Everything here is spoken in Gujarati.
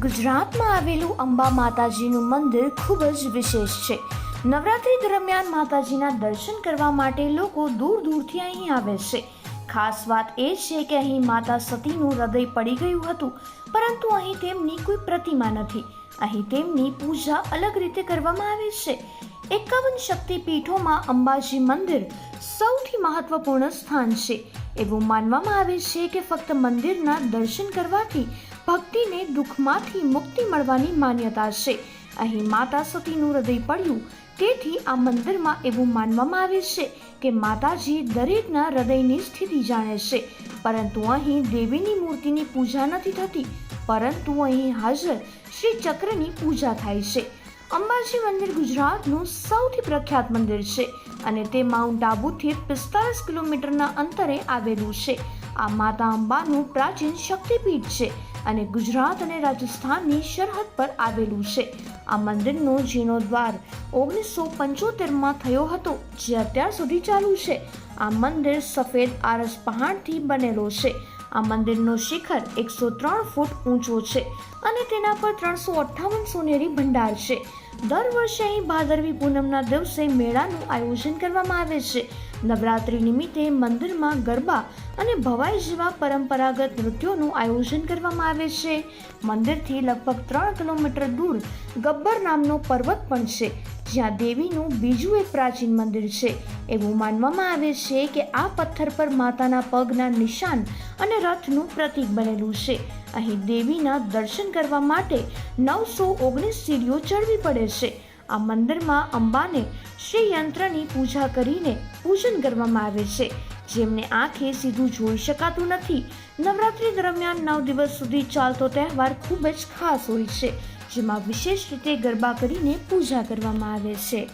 ગુજરાતમાં આવેલું અંબા માતાજીનું મંદિર ખૂબ જ વિશેષ છે. નવરાત્રી દરમિયાન માતાજીના દર્શન કરવા માટે લોકો દૂર દૂરથી અહીં આવે છે. ખાસ વાત એ છે કે અહીં માતા સતીનું હૃદય પડી ગયું હતું, પરંતુ અહીં તેમની કોઈ પ્રતિમા નથી. અહીં તેમની પૂજા અલગ રીતે કરવામાં આવે છે. એકાવન શક્તિપીઠોમાં અંબાજી મંદિર સૌથી મહત્વપૂર્ણ સ્થાન છે. એવું માનવામાં આવે છે કે ફક્ત મંદિરના દર્શન કરવાથી ભક્તિને દુઃખમાંથી મુક્તિ મળવાની માન્યતા છે. અહીં માતા સતીનું હૃદય પડ્યું, તેથી આ મંદિરમાં એવું માનવામાં આવે છે કે માતાજી દરેકના હૃદયની સ્થિતિ જાણે છે. પરંતુ અહીં દેવીની મૂર્તિની પૂજા નથી થતી, પરંતુ અહીં હાજર શ્રી ચક્રની પૂજા થાય છે. અંબાજી મંદિર ગુજરાતનું સૌથી પ્રખ્યાત મંદિર છે અને તે માઉન્ટ આબુથી પિસ્તાલીસ કિલોમીટરના અંતરે આવેલું છે. આ માતા અંબાનું પ્રાચીન શક્તિપીઠ છે અને ગુજરાત અને રાજસ્થાનની સરહદ પર આવેલું છે. આ મંદિરનો જીર્ણોદ્વાર ઓગણીસો પંચોતેરમાં થયો હતો, જે અત્યાર સુધી ચાલુ છે. આ મંદિર સફેદ આરસ પહાણથી બનેલો છે. આ મંદિરનો શિખર એકસો ત્રણ ફૂટ ઊંચો છે અને તેના પર ત્રણસો અઠ્ઠાવન સોનેરી ભંડાર છે. દર વર્ષે અહીં ભાદરવી પૂનમના દિવસે મેળાનું આયોજન કરવામાં આવે છે. નવરાત્રિ નિમિત્તે મંદિરમાં ગરબા અને ભવાઈ જેવા પરંપરાગત નૃત્યોનું આયોજન કરવામાં આવે છે. મંદિરથી લગભગ ત્રણ કિલોમીટર દૂર ગબ્બર નામનો પર્વત પણ છે, જ્યાં દેવીનું બીજું એક પ્રાચીન મંદિર છે. એવું માનવામાં આવે છે કે આ પથ્થર પર માતાના પગના નિશાન અને રથનું પ્રતીક બનેલું છે. અહીં દેવીના દર્શન કરવા માટે નવસો ઓગણીસ સીડીઓ ચડવી પડે છે. આ મંદિરમાં અંબાને શ્રી યંત્રની પૂજા કરીને પૂજન કરવામાં આવે છે. જેમને આંખે સીધું જોઈ શકાતું નથી. નવરાત્રી દરમિયાન નવ દિવસ સુધી ચાલતો તહેવાર ખૂબ જ ખાસ હોય છે, જેમાં વિશેષ રીતે ગરબા કરીને પૂજા કરવામાં આવે છે.